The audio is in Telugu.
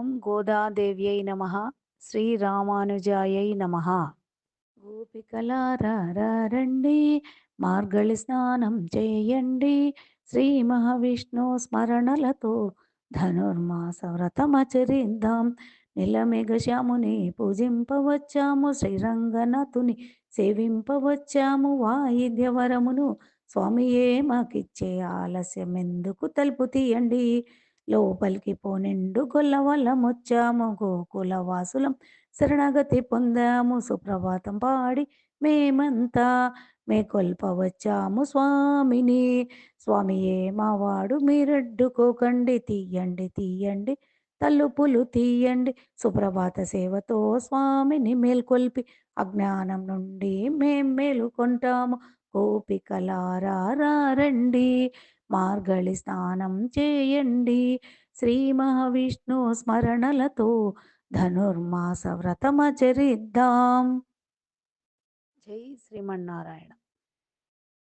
ఓం గోదాదేవ్యై నమ. శ్రీరామానుజాయై నమ. గోపికలారండి మార్గళి స్నానం చేయండి. శ్రీ మహావిష్ణు స్మరణలతో ధనుర్మాస వ్రతమచరిద్దాం నిలమెగశ్యాముని పూజింపవచ్చాము. శ్రీరంగనాథుని సేవింపవచ్చాము. వాయిద్యవరమును స్వామియే మాకిచ్చే ఆలస్యం ఎందుకు తలుపు తీయండి. లోపలికి పోనిండు గొల్లవల్లమొచ్చాము గోకుల వాసులం. శరణగతి పొందాము సుప్రభాతం పాడి మేమంతా. మేకొల్పవచ్చాము స్వామిని. స్వామియే మావాడు మీరడ్డుకోకండి తీయండి తీయండి. తలుపులు తీయండి. సుప్రభాత సేవతో స్వామిని మేల్కొల్పి. అజ్ఞానం నుండి మేం మేలుకొంటాము. గోపికలారా రండి. మార్గళి స్నానం చేయండి. శ్రీ మహావిష్ణు స్మరణలతో ధనుర్మాస వ్రతమచరిద్దాం. జై శ్రీమన్నారాయణ.